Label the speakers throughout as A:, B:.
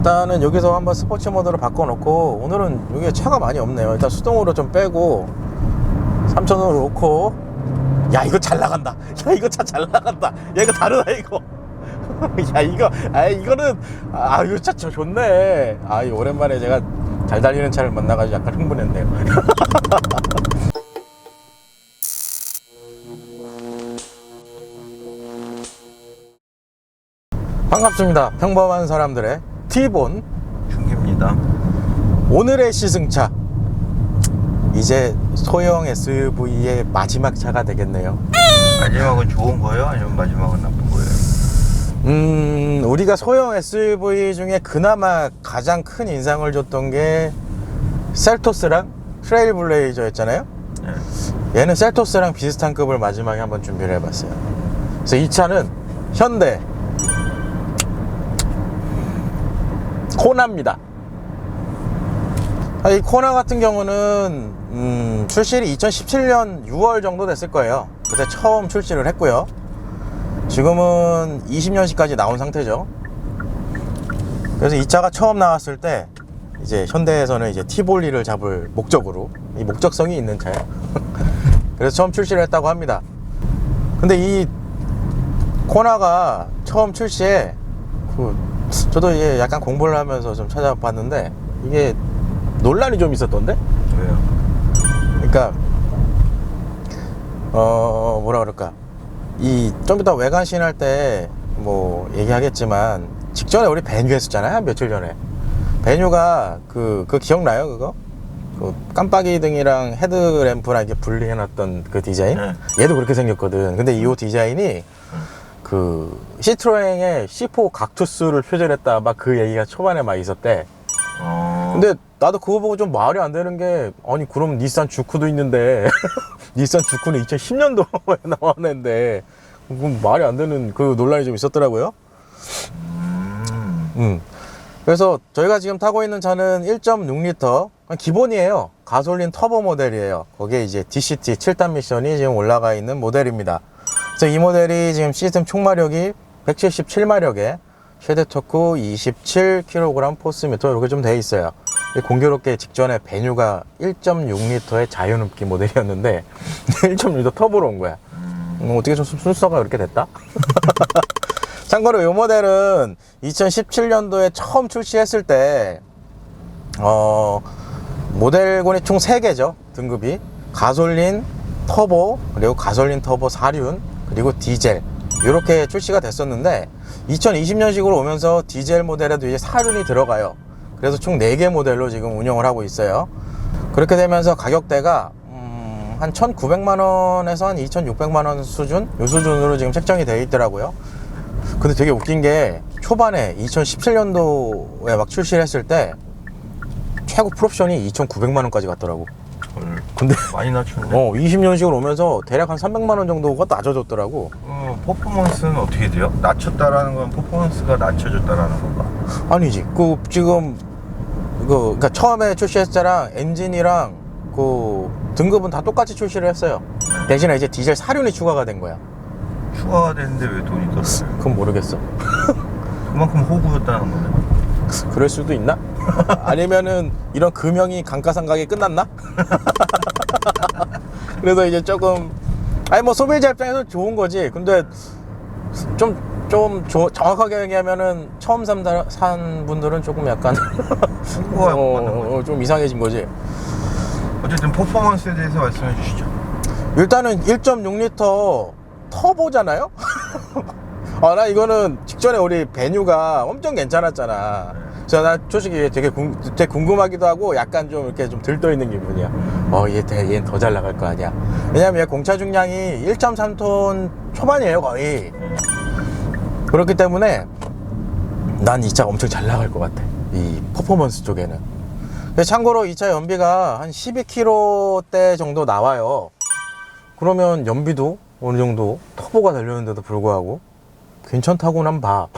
A: 일단은 여기서 한번 스포츠 모드로 바꿔놓고 오늘은 여기에 차가 많이 없네요. 일단 수동으로 좀 빼고 3천원으로 놓고. 야 이거 잘 나간다. 야 이거 차 잘 나간다. 야 이거 다르다 이거. 야 이거 아 이거는 아 이거 차 저- 좋네. 아이 오랜만에 제가 잘 달리는 차를 만나가지고 약간 흥분했네요. 반갑습니다. 평범한 사람들의 T본
B: 중계입니다.
A: 오늘의 시승차 이제 소형 SUV의 마지막 차가 되겠네요
B: 마지막은 좋은 거예요? 아니면 마지막은 나쁜 거예요?
A: 음 우리가 소형 SUV 중에 그나마 가장 큰 인상을 줬던 게 셀토스랑 트레일블레이저였잖아요
B: 네.
A: 얘는 셀토스랑 비슷한 급을 마지막에 한번 준비를 해봤어요 그래서 이 차는 현대 코나입니다. 아, 이 코나 같은 경우는 음, 출시일이 2017년 6월 정도 됐을 거예요. 그때 처음 출시를 했고요. 지금은 20년식까지 나온 상태죠. 그래서 이 차가 처음 나왔을 때 이제 현대에서는 이제 티볼리를 잡을 목적으로 이 목적성이 있는 차예요. 그래서 처음 출시를 했다고 합니다. 근데 이 코나가 처음 출시에 그 저도 이제 약간 공부를 하면서 좀 찾아봤는데 이게 논란이 좀 있었던데
B: 왜요?
A: 그러니까 어 뭐라 그럴까 이 좀 이따 외관 시인할 때 뭐 얘기하겠지만 직전에 우리 베뉴 했었잖아요 한 며칠 전에 베뉴가 그, 그 기억나요 그거? 그 깜빡이 등이랑 헤드램프랑 이렇게 분리해놨던 그 디자인
B: 네.
A: 얘도 그렇게 생겼거든 근데 이 디자인이 그 시트로행의 C4 각투스를 표절했다 막 그 얘기가 초반에 막 있었대
B: 어...
A: 근데 나도 그거 보고 좀 말이 안 되는 게 아니 그럼 닛산 주쿠도 있는데 닛산 주쿠는 2010년도에 나왔는데 그건 말이 안 되는 그 논란이 좀 있었더라고요.
B: 음...
A: 음. 그래서 저희가 지금 타고 있는 차는 1.6L 기본이에요. 가솔린 터보 모델이에요. 거기에 이제 DCT 7단 미션이 지금 올라가 있는 모델입니다. 그래서 이 모델이 지금 시스템 총마력이 177마력에 최대 토크 27kg 포스미터 이렇게 좀 돼 있어요. 공교롭게 직전에 베뉴가 1.6L의 자유눕기 모델이었는데 1.6L 터보로 온 거야. 음, 어떻게 좀 순서가 그렇게 됐다? 참고로 이 모델은 2017년도에 처음 출시했을 때, 어, 모델군이 총 3개죠. 등급이. 가솔린, 터보, 그리고 가솔린 터보 4륜, 그리고 디젤. 이렇게 출시가 됐었는데, 2020년식으로 오면서 디젤 모델에도 이제 4륜이 들어가요. 그래서 총 4개 모델로 지금 운영을 하고 있어요. 그렇게 되면서 가격대가 음, 한 1,900만 원에서 한 2,600만 원 수준? 요 수준으로 지금 책정이 되어 있더라고요. 근데 되게 웃긴 게 초반에 2017년도에 막 출시를 했을 때 최고 풀옵션이 2,900만 원까지 갔더라고.
B: 헐,
A: 근데
B: 많이 낮췄네.
A: 어 20년식으로 오면서 대략 한 300만 원 정도가 낮아졌더라고.
B: 어, 퍼포먼스는 어떻게 돼요? 낮췄다라는 건 퍼포먼스가 낮춰졌다라는 건가?
A: 아니지. 그 지금 그 그러니까 처음에 출시했을 때랑 엔진이랑 그 등급은 다 똑같이 출시를 했어요. 대신에 이제 디젤 사륜이 추가가 된 거야.
B: 추가가 됐는데 왜 돈이 더 들어요?
A: 그건 모르겠어.
B: 그만큼 호구였다는 거네.
A: 그럴 수도 있나? 아니면은 이런 금형이 감가상각이 끝났나? 그래서 이제 조금 아니 뭐 소비자 입장에서 좋은 거지. 근데 좀좀 정확하게 얘기하면은 처음 산, 다- 산 분들은 조금 약간 어. 어, 좀 이상해진 거지.
B: 어쨌든 퍼포먼스에 대해서 말씀해 주시죠.
A: 일단은 1.6L 터보잖아요? 아, 나 이거는 직전에 우리 베뉴가 엄청 괜찮았잖아. 그 래서 나 솔직히 되게, 궁, 되게 궁금하기도 하고 약간 좀 이렇게 좀 들떠 있는 기분이야. 어, 얘, 대- 얘는 더 잘 나갈 거 아니야. 왜냐면 얘 공차 중량이 1.3톤 초반이에요, 거의. 그렇기 때문에 난 이 차가 엄청 잘 나갈 것 같아. 이 퍼포먼스 쪽에는. 참고로 이 차 연비가 한 12km대 정도 나와요. 그러면 연비도 어느 정도 터보가 달렸는데도 불구하고 괜찮다고는 봐.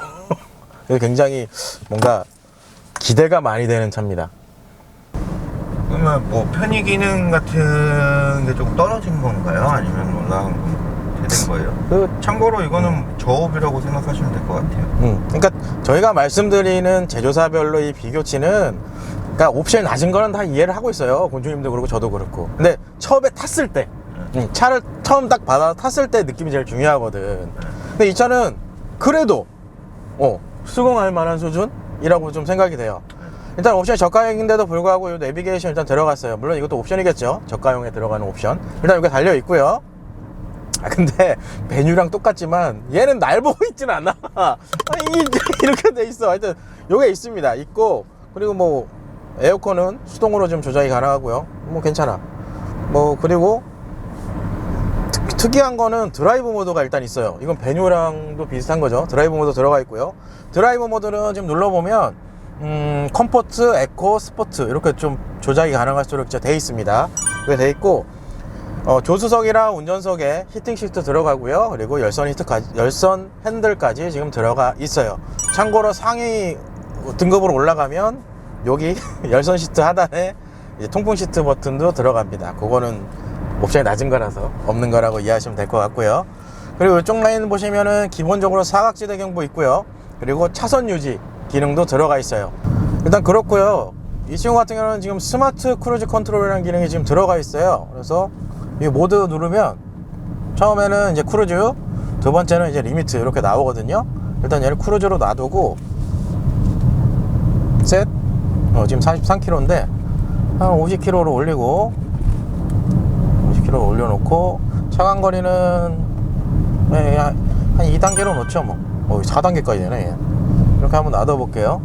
A: 굉장히 뭔가 기대가 많이 되는 차입니다.
B: 그러면 뭐 편의 기능 같은 게좀 떨어진 건가요? 아니면 올라간 건? 된 거예요?
A: 그
B: 참고로 이거는 저업이라고 생각하시면 될 것 같아요.
A: 음, 그러니까 저희가 말씀드리는 제조사별로 이 비교치는 그러니까 옵션이 낮은 거는 다 이해를 하고 있어요. 곤주님도 그렇고 저도 그렇고. 근데 처음에 탔을 때 음, 차를 처음 딱 받아 탔을 때 느낌이 제일 중요하거든. 근데 이 차는 그래도 어, 수긍할 만한 수준 이라고 좀 생각이 돼요. 일단 옵션이 저가형인데도 불구하고 이 내비게이션 일단 들어갔어요. 물론 이것도 옵션이겠죠. 저가형에 들어가는 옵션. 일단 여기 달려 있고요. 아 근데 메뉴랑 똑같지만 얘는 날 보고 있진 않아. 아니 이렇게 돼 있어. 하여튼 요게 있습니다. 있고 그리고 뭐 에어컨은 수동으로 좀 조작이 가능하고요. 뭐 괜찮아. 뭐 그리고 특, 특이한 거는 드라이브 모드가 일단 있어요. 이건 베뉴랑도 비슷한 거죠. 드라이브 모드 들어가 있고요. 드라이브 모드는 지금 눌러보면 음, 컴포트, 에코, 스포트 이렇게 좀 조작이 가능할 수 있게 돼 있습니다. 그게 돼 있고 어, 조수석이랑 운전석에 히팅 시트 들어가고요. 그리고 열선 히트까지, 열선 핸들까지 지금 들어가 있어요. 참고로 상위 등급으로 올라가면 여기 열선 시트 하단에 통풍 시트 버튼도 들어갑니다. 그거는 옵션이 낮은 거라서 없는 거라고 이해하시면 될 것 같고요. 그리고 이쪽 라인 보시면은 기본적으로 사각지대 경보 있고요. 그리고 차선 유지 기능도 들어가 있어요. 일단 그렇고요. 이 친구 같은 경우는 지금 스마트 크루즈 컨트롤이라는 기능이 지금 들어가 있어요. 그래서 이 모드 누르면 처음에는 이제 크루즈, 두 번째는 이제 리미트 이렇게 나오거든요. 일단 얘를 크루즈로 놔두고 셋. 어, 지금 43km인데 한 50km로 올리고 50km 올려놓고 차간 거리는 네, 한, 한 2단계로 놓죠 뭐. 어, 4단계까지 되네. 얘. 이렇게 한번 놔둬볼게요.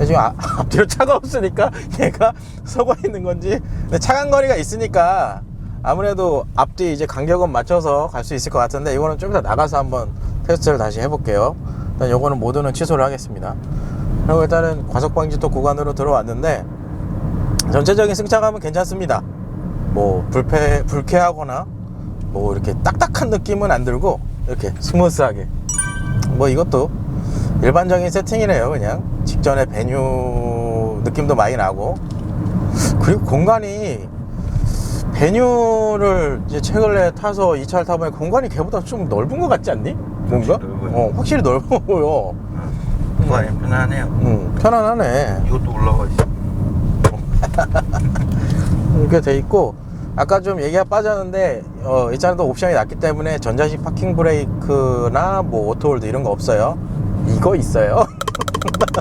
A: 지금 아- 앞뒤로 차가 없으니까 얘가 서고 있는 건지. 근데 차간 거리가 있으니까 아무래도 앞뒤 이제 간격은 맞춰서 갈 수 있을 것 같은데 이거는 좀 이따 나가서 한번 테스트를 다시 해볼게요. 일단 요거는 모두는 취소를 하겠습니다. 그리고 일단은 과속 방지 또 구간으로 들어왔는데 전체적인 승차감은 괜찮습니다. 뭐 불쾌 불쾌하거나 뭐 이렇게 딱딱한 느낌은 안 들고 이렇게 스무스하게 뭐 이것도 일반적인 세팅이네요 그냥 직전에 베뉴 느낌도 많이 나고 그리고 공간이 베뉴를 이제 최근에 타서 이 차를 타보면 공간이 걔보다 좀 넓은 것 같지 않니? 뭔가?
B: 확실히. 어,
A: 확실히 넓어 보여.
B: 공간이 편하네요.
A: 음, 편안하네.
B: 이것도 올라가 있어.
A: 이렇게 돼 있고 아까 좀 얘기가 빠졌는데 어, 또 옵션이 낮기 때문에 전자식 파킹 브레이크나 뭐 오토홀드 이런 거 없어요. 이거 있어요.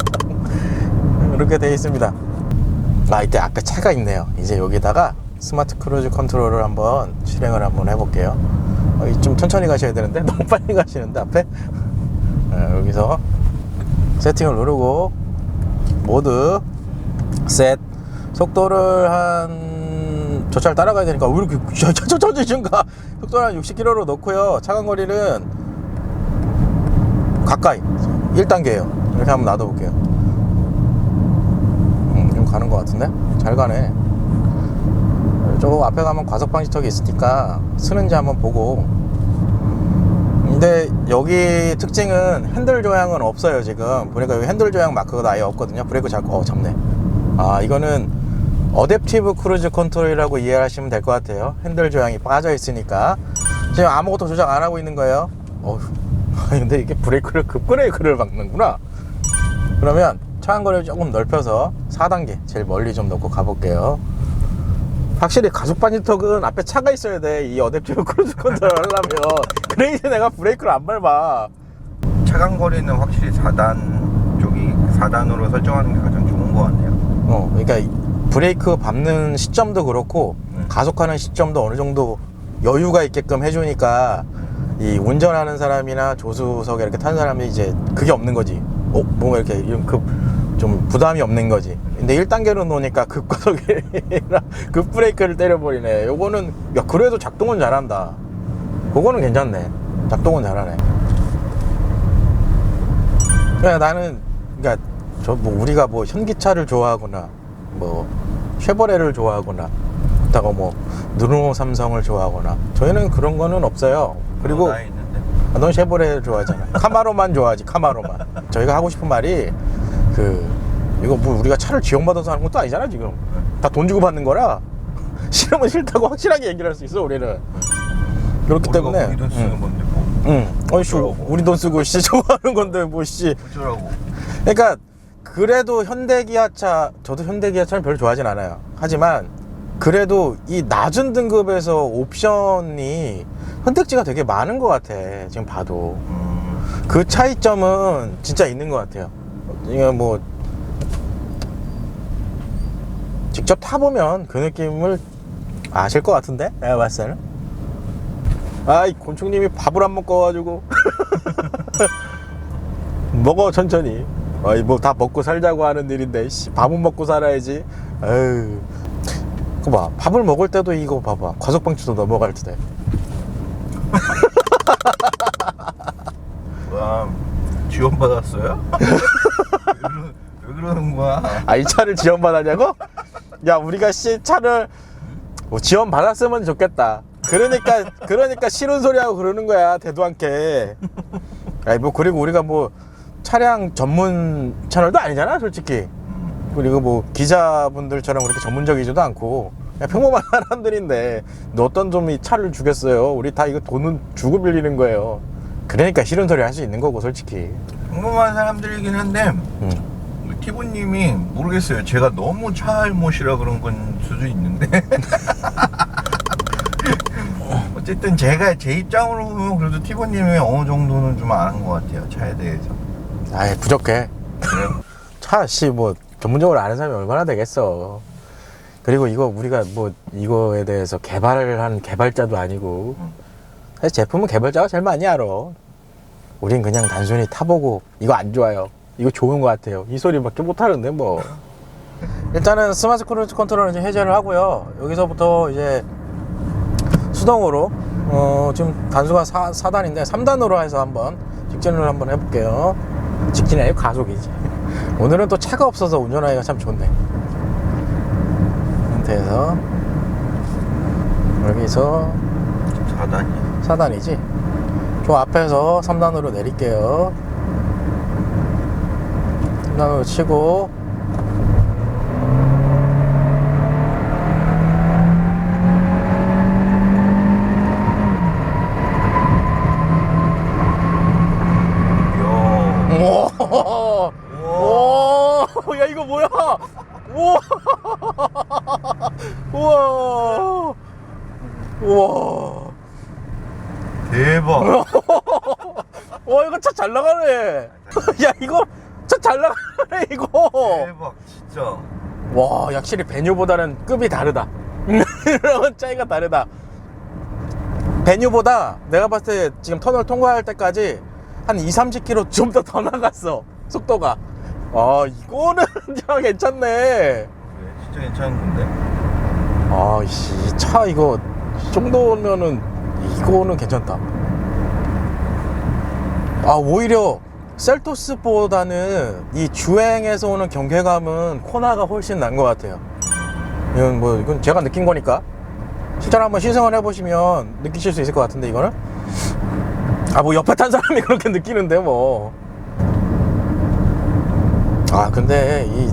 A: 이렇게 돼 있습니다. 아 이때 아까 차가 있네요. 이제 여기다가 스마트 크루즈 컨트롤을 한번 실행을 한번 해볼게요. 어, 이좀 천천히 가셔야 되는데 너무 빨리 가시는데 앞에? 어, 여기서 세팅을 누르고 모드 셋. 속도를 한 저 차를 따라가야 되니까 왜 이렇게 저저저저가 속도를 한 60km로 놓고요. 차간 거리는 가까이 1단계예요. 이렇게 한번 놔둬볼게요. 음, 좀 가는 것 같은데? 잘 가네. 저 앞에 가면 과속 방지턱이 있으니까 쓰는지 한번 보고. 근데 여기 특징은 핸들 조향은 없어요 지금. 보니까 여기 핸들 조향 마크가 아예 없거든요. 브레이크 잡고 어 잡네. 아 이거는 어댑티브 크루즈 컨트롤이라고 이해하시면 될 것 같아요. 핸들 조향이 빠져 있으니까. 지금 아무것도 조작 안 하고 있는 거예요? 어휴. 근데 이게 브레이크를 급브레이크를 박는구나. 그러면 차간 거리를 조금 넓혀서 4단계 제일 멀리 좀 놓고 가볼게요. 확실히 가속 반지턱은 앞에 차가 있어야 돼. 이 어댑티브 크루즈 컨트롤 하려면. 그래야지 내가 브레이크를 안 밟아.
B: 차간 거리는 확실히 4단 쪽이 4단으로 설정하는 게 가장 좋은 것 같네요.
A: 어, 그러니까 이 브레이크 밟는 시점도 그렇고
B: 음.
A: 가속하는 시점도 어느 정도 여유가 있게끔 해주니까 이 운전하는 사람이나 조수석에 이렇게 탄 사람이 이제 그게 없는 거지. 어, 뭔가 이렇게 이런 급 좀 부담이 없는 거지. 근데 1단계로 놓으니까 급가속이라 급브레이크를 때려버리네. 요거는 야 그래도 작동은 잘한다. 그거는 괜찮네. 작동은 잘하네. 그냥 나는 그러니까 저 뭐 우리가 뭐 현기차를 좋아하거나 뭐 쉐보레를 좋아하거나 그렇다고 뭐 느르노 삼성을 좋아하거나 저희는 그런 거는 없어요. 그리고
B: 나 있는데.
A: 아, 넌 쉐보레를 좋아하잖아. 카마로만 좋아하지 카마로만. 저희가 하고 싶은 말이 그 이거 뭐 우리가 차를 지원받아서 하는 것도 아니잖아 지금. 다 돈 주고 받는 거라 싫으면 싫다고 확실하게 얘기를 할 수 있어 우리는. 그렇기 때문에
B: 우리 돈 쓰는
A: 응.
B: 건데 뭐
A: 응. 어이씨. 우리 돈 쓰고 씨 저거 하는 건데 뭐 씨
B: 어쩌라고
A: 그러니까 그래도 현대기아차 저도 현대기아차는 별로 좋아하진 않아요. 하지만 그래도 이 낮은 등급에서 옵션이 선택지가 되게 많은 것 같아. 지금 봐도.
B: 음,
A: 그 차이점은 진짜 있는 것 같아요. 이게 뭐 직접 타보면 그 느낌을 아실 것 같은데? 내가 봤을 때는? 아이 곤충님이 밥을 안 먹어가지고. 먹어 천천히 아이 뭐 다 먹고 살자고 하는 일인데 씨, 밥은 먹고 살아야지 에휴 그봐 밥을 먹을 때도 이거 봐봐 과속방지도 넘어갈 때
B: 뭐야 지원 받았어요? 왜, 그러, 왜 그러는 거야?
A: 아 이 차를 지원받았냐고? 야 우리가 씨 차를 뭐 지원 받았으면 좋겠다. 그러니까 그러니까 싫은 소리 하고 그러는 거야 대도 않게. 아니 뭐 그리고 우리가 뭐 차량 전문 채널도 아니잖아 솔직히. 그리고 뭐 기자분들처럼 그렇게 전문적이지도 않고 그냥 평범한 사람들인데 너 어떤 놈이 차를 주겠어요? 우리 다 이거 돈은 주고 빌리는 거예요. 그러니까 싫은 소리 할 수 있는 거고 솔직히.
B: 평범한 사람들이긴 한데
A: 음.
B: 우리 티보님이 모르겠어요 제가 너무 차알못이라 그런 건 수도 있는데 어쨌든 제가 제 입장으로 보면 그래도 티보님이 어느 정도는 좀 아는 것 같아요 차에 대해서
A: 아이 부족해.
B: 그래요?
A: 차, 씨, 뭐, 전문적으로 아는 사람이 얼마나 되겠어. 그리고 이거 우리가 뭐, 이거에 대해서 개발을 한 개발자도 아니고, 사실 제품은 개발자가 제일 많이 알아. 우린 그냥 단순히 타보고, 이거 안 좋아요. 이거 좋은 것 같아요. 이 소리밖에 못 하는데, 뭐. 일단은 스마트 크루즈 컨트롤을 이제 해제를 하고요. 여기서부터 이제 수동으로, 어, 지금 단수가 4, 4단인데, 3단으로 해서 한번 직진을 한번 해볼게요. 직진이 아니고 가속이지. 오늘은 또 차가 없어서 운전하기가 참 좋네. 상태에서 여기서
B: 4단이야
A: 4단이지. 저 앞에서 3단으로 내릴게요. 3단으로 치고
B: 이야
A: 오,
B: 우와.
A: 오, 야 이거 뭐야? 우와, 우와, 우와.
B: 대박
A: 와 이거 차 잘 나가네. 야 이거 차 잘 나가네 이거.
B: 대박 진짜
A: 와 확실히 베뉴보다는 급이 다르다. 이런 차이가 다르다. 베뉴보다 내가 봤을 때 지금 터널 통과할 때까지 한 2, 30km 좀 더 더 나갔어 속도가. 아 이거는 진짜 괜찮네.
B: 네, 진짜 괜찮은 건데
A: 아이씨 이차 이거 이 정도면은 이거는 괜찮다. 아 오히려 셀토스보다는 이 주행에서 오는 경쾌감은 코나가 훨씬 난 것 같아요. 이건 뭐 이건 제가 느낀 거니까 실제로 한번 시승을 해보시면 느끼실 수 있을 것 같은데 이거는 아 뭐 옆에 탄 사람이 그렇게 느끼는데 뭐. 아 근데 이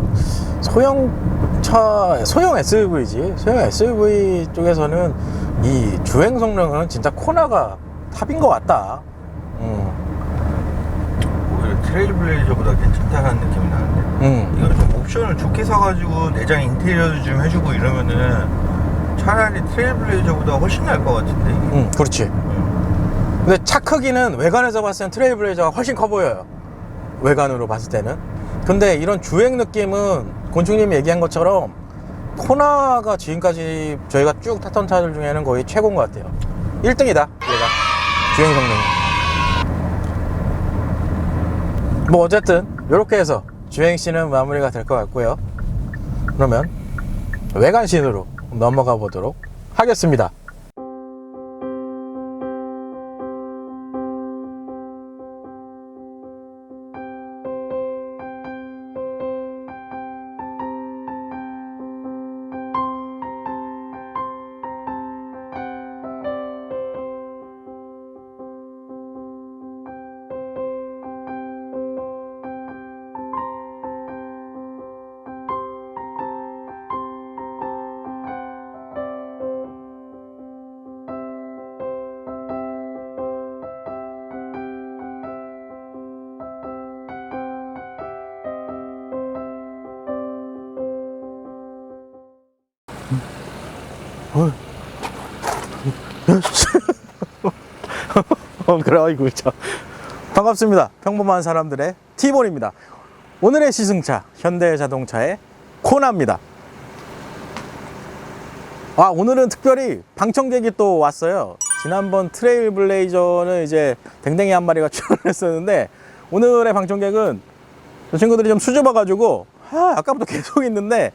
A: 소형차 소형 SUV지 소형 SUV 쪽에서는 이 주행 성능은 진짜 코나가 탑인 것 같다. 음,
B: 오히려 트레일블레이저보다 괜찮다는 느낌이 나는데
A: 음.
B: 이거 좀 옵션을 좋게 사가지고 내장 인테리어도 좀 해주고 이러면은 차라리 트레일블레이저보다 훨씬 나을 것 같은데 이게
A: 음, 그렇지.
B: 음.
A: 근데 차 크기는 외관에서 봤을 땐 트레이블레이저가 훨씬 커 보여요. 외관으로 봤을 때는. 근데 이런 주행 느낌은 곤충님이 얘기한 것처럼 코나가 지금까지 저희가 쭉 탔던 차들 중에는 거의 최고인 것 같아요. 1등이다, 얘가. 주행 성능이. 뭐 어쨌든 이렇게 해서 주행씬은 마무리가 될 것 같고요. 그러면 외관신으로 넘어가 보도록 하겠습니다. 어, 그래, 아이고, 참. 반갑습니다. 평범한 사람들의 티본입니다. 오늘의 시승차, 현대자동차의 코나입니다. 아, 오늘은 특별히 방청객이 또 왔어요. 지난번 트레일 블레이저는 이제 댕댕이 한 마리가 출연했었는데, 오늘의 방청객은 저 친구들이 좀 수줍어가지고, 아, 아까부터 계속 있는데,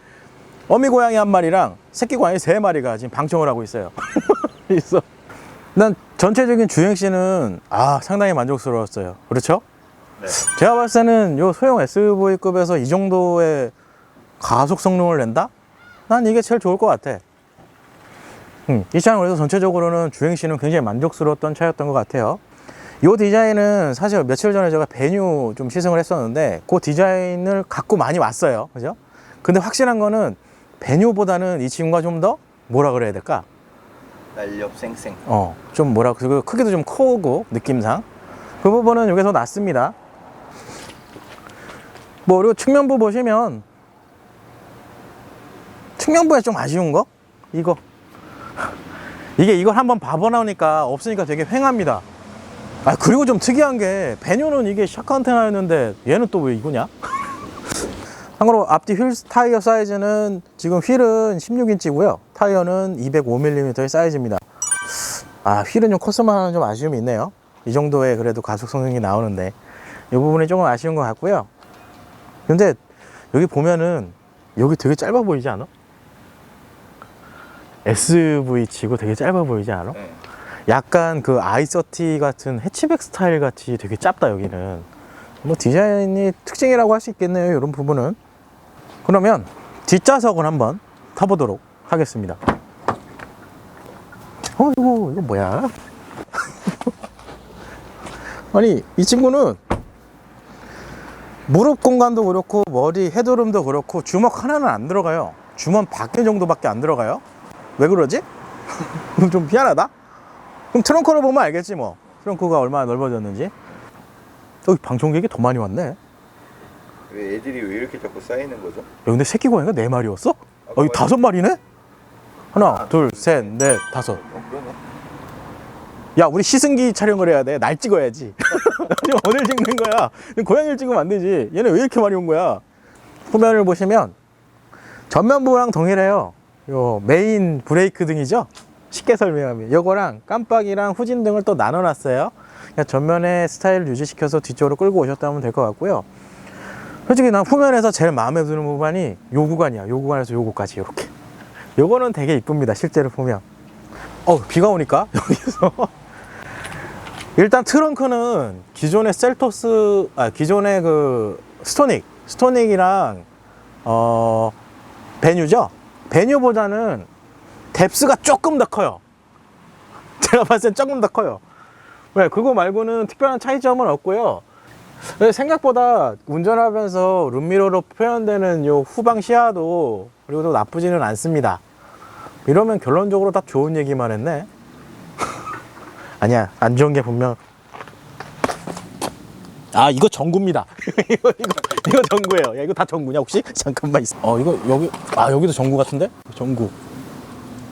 A: 어미 고양이 한 마리랑 새끼 고양이 세 마리가 지금 방청을 하고 있어요. 있어. 난 전체적인 주행시는 아 상당히 만족스러웠어요. 그렇죠?
B: 네.
A: 제가 봤을 때는 요 소형 SUV급에서 이 정도의 가속 성능을 낸다? 난 이게 제일 좋을 것 같아. 음, 이 차는 그래서 전체적으로는 주행시는 굉장히 만족스러웠던 차였던 것 같아요. 이 디자인은 사실 며칠 전에 제가 베뉴 좀 시승을 했었는데 그 디자인을 갖고 많이 왔어요. 그죠? 근데 확실한 거는 베뉴보다는 이 친구가 좀 더 뭐라 그래야 될까?
B: 날렵 쌩쌩.
A: 어, 좀 뭐라 그리고 크기도 좀 크고 느낌상 그 부분은 여기서 낫습니다. 뭐 그리고 측면부 보시면 측면부에 좀 아쉬운 거 이거 이게 이걸 한번 봐보나니까 없으니까 되게 횡합니다. 아 그리고 좀 특이한 게 배뉴는 이게 샤크 안테나였는데 얘는 또 왜 이거냐? 참고로 앞뒤 휠 타이어 사이즈는 지금 휠은 16인치고요. 타이어는 205mm의 사이즈입니다. 아, 휠은 좀 하는 좀 아쉬움이 있네요. 이 정도의 그래도 가속 성능이 나오는데 이 부분이 조금 아쉬운 것 같고요. 근데 여기 보면은 여기 되게 짧아 보이지 않아? SV 치고 되게 짧아 보이지 않아?
B: 네.
A: 약간 그 i30 같은 해치백 스타일 같이 되게 짧다 여기는 뭐 디자인이 특징이라고 할 수 있겠네요 이런 부분은 그러면 뒷좌석을 한번 타보도록 하겠습니다 어 이거 이거 뭐야 아니 이 친구는 무릎 공간도 그렇고 머리 헤드룸도 그렇고 주먹 하나는 안 들어가요 주먹 밖에 정도밖에 안 들어가요 왜 그러지? 좀 희한하다 그럼 트렁크를 보면 알겠지 뭐 트렁크가 얼마나 넓어졌는지 여기 방청객이 더 많이 왔네
B: 야왜 애들이 왜 이렇게 자꾸 쌓이는 거죠?
A: 근데 새끼 고양이가 네 마리였어? 어, 여기
B: 맞아요.
A: 다섯 마리네? 하나 둘 셋 넷 다섯.
B: 어, 그러네.
A: 야 우리 시승기 촬영을 해야 돼. 날 찍어야지. 아니, 오늘 찍는 거야. 고양이를 찍으면 안 되지. 얘네 왜 이렇게 많이 온 거야? 후면을 보시면 전면부랑 동일해요. 요 메인 브레이크 등이죠? 쉽게 설명하면. 요거랑 깜빡이랑 후진 등을 또 나눠 놨어요. 그냥 전면에 스타일을 유지시켜서 뒤쪽으로 끌고 오셨다면 될 것 같고요. 솔직히 난 후면에서 제일 마음에 드는 부분이 요 구간이야. 요 구간에서 요거까지 이렇게 요거는 되게 이쁩니다 실제로 보면. 어 비가 오니까? 여기서. 일단 트렁크는 기존의 셀토스 아 기존의 그 스토닉 스토닉이랑 어 베뉴죠? 베뉴보다는 뎁스가 조금 더 커요. 제가 봤을 땐 조금 더 커요. 왜 그거 말고는 특별한 차이점은 없고요. 생각보다 운전하면서 룸미러로 표현되는 요 후방 시야도 그리고 또 나쁘지는 않습니다. 이러면 결론적으로 다 좋은 얘기만 했네. 아니야 안 좋은 게 분명. 아 이거 전구입니다. 이거 이거 이거 전구예요. 야 이거 다 전구냐 혹시? 잠깐만 있어. 어 이거 여기 아 여기도 전구 같은데? 전구.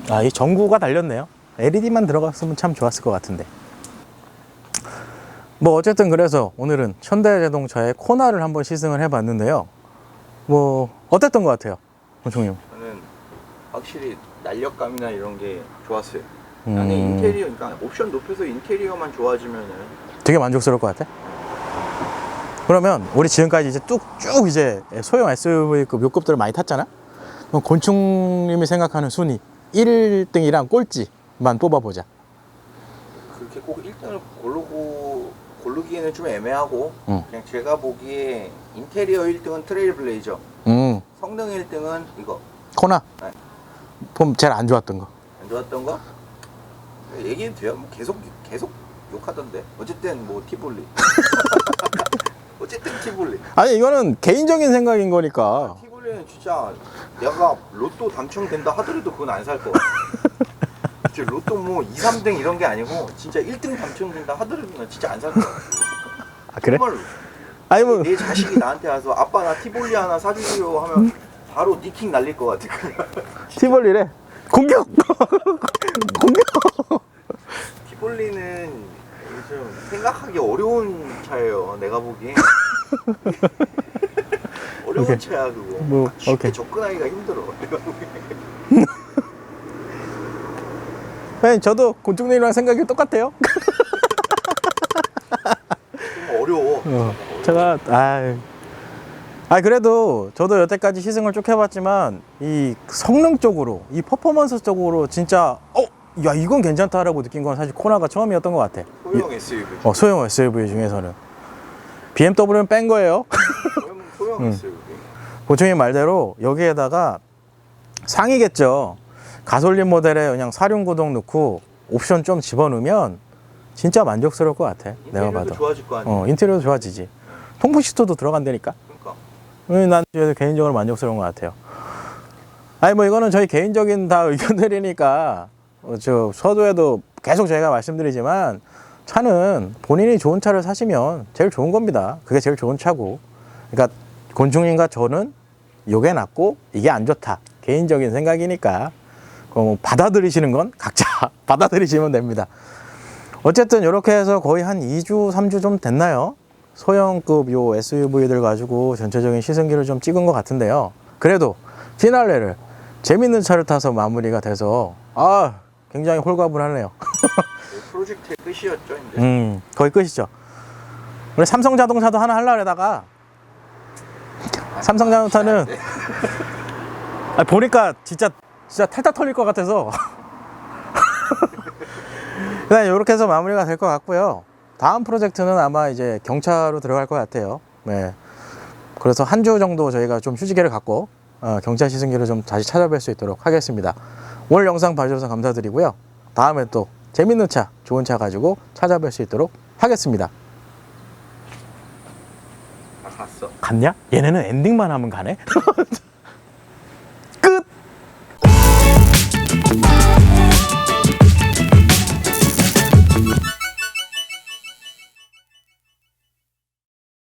A: 아 이 전구가 달렸네요. LED만 들어갔으면 참 좋았을 것 같은데. 뭐 어쨌든 그래서 오늘은 현대 자동차의 코나를 한번 시승을 해봤는데요. 뭐 어땠던 것 같아요 원총님
B: 저는 확실히 날렵감이나 이런 게 좋았어요.
A: 음.
B: 안에 인테리어, 그러니까 옵션 높여서 인테리어만 좋아지면은
A: 되게 만족스러울 것 같아. 그러면 우리 지금까지 이제 뚝쭉 이제 소형 SUV급 요급들을 많이 탔잖아. 그럼 곤충님이 생각하는 순위 1등이랑 꼴찌만 뽑아보자.
B: 그렇게 꼭 1등을 고르고 고르기에는 좀 애매하고
A: 응.
B: 그냥 제가 보기에 인테리어 1등은 트레일 블레이저,
A: 음,
B: 성능 1등은 이거
A: 코나.
B: 네.
A: 좀 제일 안 좋았던 거.
B: 안 좋았던 거 얘기해도 돼요? 뭐 계속 계속 욕하던데 어쨌든 뭐 티볼리 어쨌든 티볼리
A: 아니 이거는 개인적인 생각인 거니까.
B: 티볼리는 진짜 내가 로또 당첨된다 하더라도 그건 안 살 거 진짜 로또 뭐 2, 3등 이런 게 아니고 진짜 1등 당첨된다 하더라도 나 진짜 안 살 거야
A: 아 그래?
B: 정말로
A: 아니 뭐
B: 내 자식이 나한테 와서 아빠 나 티볼리 하나 사주세요 하면 바로 니킹 날릴 것 같아
A: 티볼리래. 공격! 공격!
B: 티볼리는 좀 생각하기 어려운 차예요. 내가 보기엔. 어려운
A: 오케이.
B: 차야 그거.
A: 뭐,
B: 쉽게
A: 오케이.
B: 접근하기가 힘들어. 내가 보기엔.
A: 네, 저도 곤충님이랑 생각이 똑같아요.
B: 좀 어려워.
A: 어, 제가 아, 아 그래도 저도 여태까지 시승을 쭉 해봤지만 이 성능 쪽으로 이 퍼포먼스 쪽으로 진짜 어 야 이건 괜찮다라고 느낀 건 사실 코나가 처음이었던 것 같아.
B: 소형 SUV.
A: 어, 소형 SUV 중에서는 BMW는 뺀 거예요.
B: 소형,
A: 음.
B: SUV.
A: 보충님 말대로 여기에다가 상이겠죠. 가솔린 모델에 그냥 사륜 구동 넣고 옵션 좀 집어넣으면 진짜 만족스러울 것 같아. 내가 봐도.
B: 좋아질 거 아니야.
A: 어, 인테리어도 좋아지지. 통풍 시트도 들어간다니까.
B: 그러니까.
A: 음, 난 그래도 개인적으로 만족스러운 것 같아요. 아니 뭐 이거는 저희 개인적인 다 의견들이니까 어, 저 서두에도 계속 저희가 말씀드리지만 차는 본인이 좋은 차를 사시면 제일 좋은 겁니다. 그게 제일 좋은 차고. 그러니까 곤충님과 저는 요게 낫고 이게 안 좋다. 개인적인 생각이니까 어, 받아들이시는 건 각자 받아들이시면 됩니다. 어쨌든 이렇게 해서 거의 한 2주, 3주 좀 됐나요? 소형급 요 SUV들 가지고 전체적인 시승기를 좀 찍은 것 같은데요. 그래도 피날레를 재밌는 차를 타서 마무리가 돼서 아 굉장히 홀가분하네요.
B: 네, 프로젝트의 끝이었죠, 이제.
A: 음 거의 끝이죠. 우리 삼성 자동차도 하나 하려다가 삼성 자동차는
B: 네.
A: 아, 보니까 진짜 진짜 탈탈 털릴 것 같아서 그냥 이렇게 해서 마무리가 될 것 같고요. 다음 프로젝트는 아마 이제 경차로 들어갈 것 같아요. 네. 그래서 한 주 정도 저희가 좀 휴지기를 갖고 어, 경차 시승기를 좀 다시 찾아뵐 수 있도록 하겠습니다. 오늘 영상 봐주셔서 감사드리고요. 다음에 또 재밌는 차, 좋은 차 가지고 찾아뵐 수 있도록 하겠습니다.
B: 다 갔어.
A: 갔냐? 얘네는 엔딩만 하면 가네?